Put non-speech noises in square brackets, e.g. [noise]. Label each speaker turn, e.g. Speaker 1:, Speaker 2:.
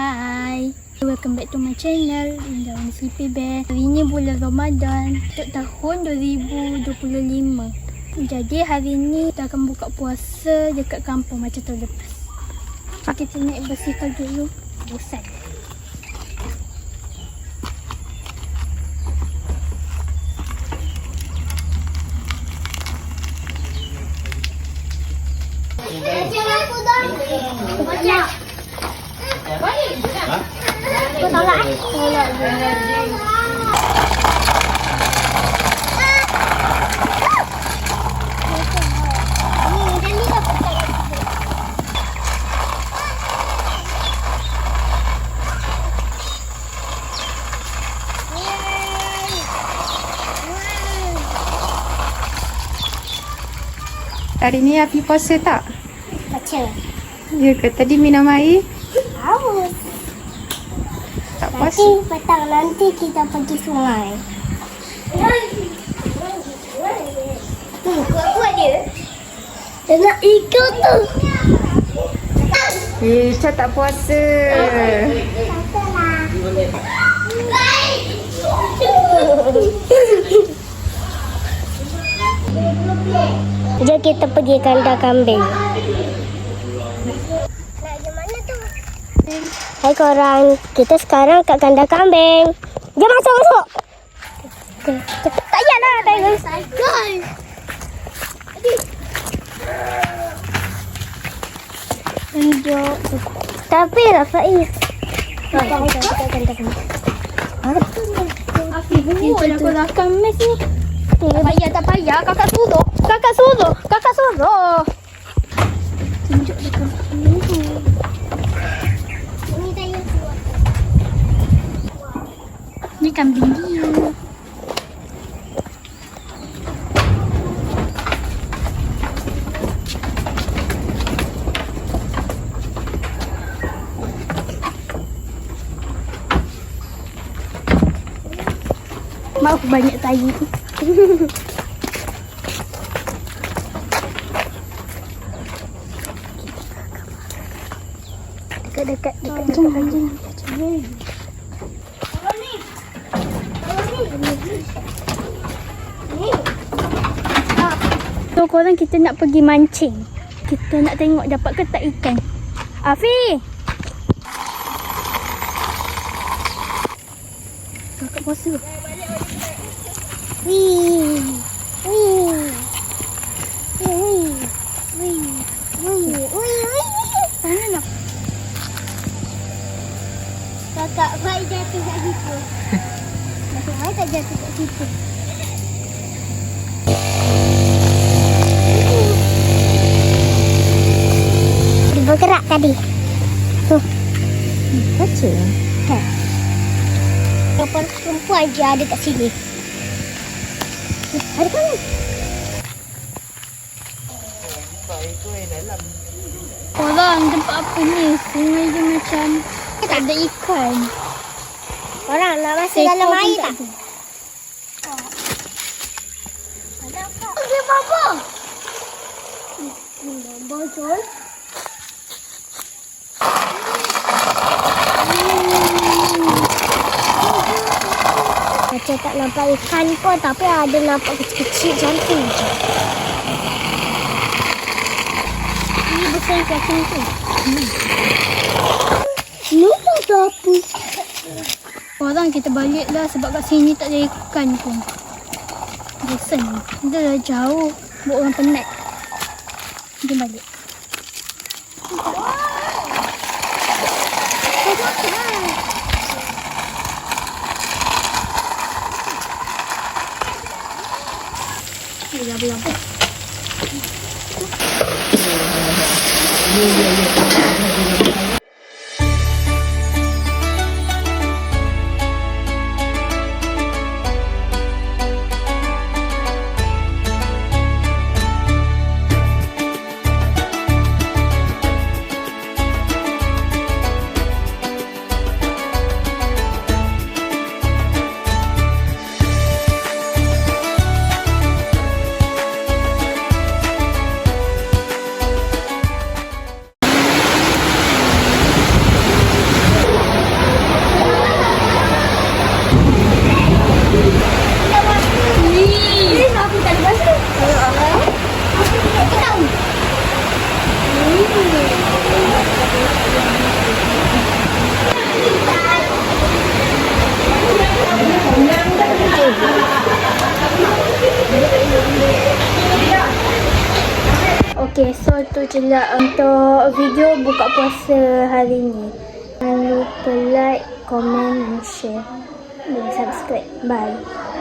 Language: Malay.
Speaker 1: Hai. Welcome back to my channel Indah CP Bear Hari ni bulan Ramadan Untuk tahun 2025 Jadi hari ni Kita akan buka puasa Dekat kampung macam tahun lepas. Kita naik bersihkan dulu. Bosan Kau tolak eh? Tolak
Speaker 2: Hari ni Afi puasa tak?
Speaker 1: Baca
Speaker 2: Ya ke? Tadi minum air?
Speaker 1: Haus Nanti petang nanti kita pergi sungai Hmm, kuat-kuat dia Dia nak ikut tu
Speaker 2: Eh, Ica tak puasa.
Speaker 1: Jom kita pergi kandang kambing. Nak pergi mana tu? Hai korang, kita sekarang kat kandang kambing. Jom masuk masuk. Tak payahlah tengok. Cycle. Tunjuk. Tapi lah Faiz. Aku rakam mes ni. Tak payah, tak payah. Kakak suruh. Kakak suruh. Kakak suruh. Tunjuk dekat sini. Ni kambing dia. Maaf banyak tahi. [laughs] Dekat-dekat dekat dekat anjing. So korang kita nak pergi mancing. Kita nak tengok dapat ke tak ikan. Afi! Kakak puasa. Wih. Wih. Wih. Wih. Wih. Wih. Wih. Sana nak. Kakak baik jatuh kat situ. Tak jatuh kat situ. Dia bergerak tadi.
Speaker 2: Baca.
Speaker 1: Kapal perempuan je ada kat sini. Ada kan? Korang tempat apa ni? Sungai je macam tak ada ikan. Korang nak masuk dalam air tak? Macam tak nampak ikan pun tapi ada nampak kecil-kecil cantik je. Ini besar macam tu. Hmm. Nampak tak apa. Sekarang kita balik lah sebab kat sini tak ada ikan pun. Bosan. Kita dah jauh. Buat orang penat. Kita balik. Ya, ya, ya. Ya, ya, ya.
Speaker 3: Je lah untuk video buka puasa hari ni. Jangan lupa like, komen dan share. Dan subscribe. Bye.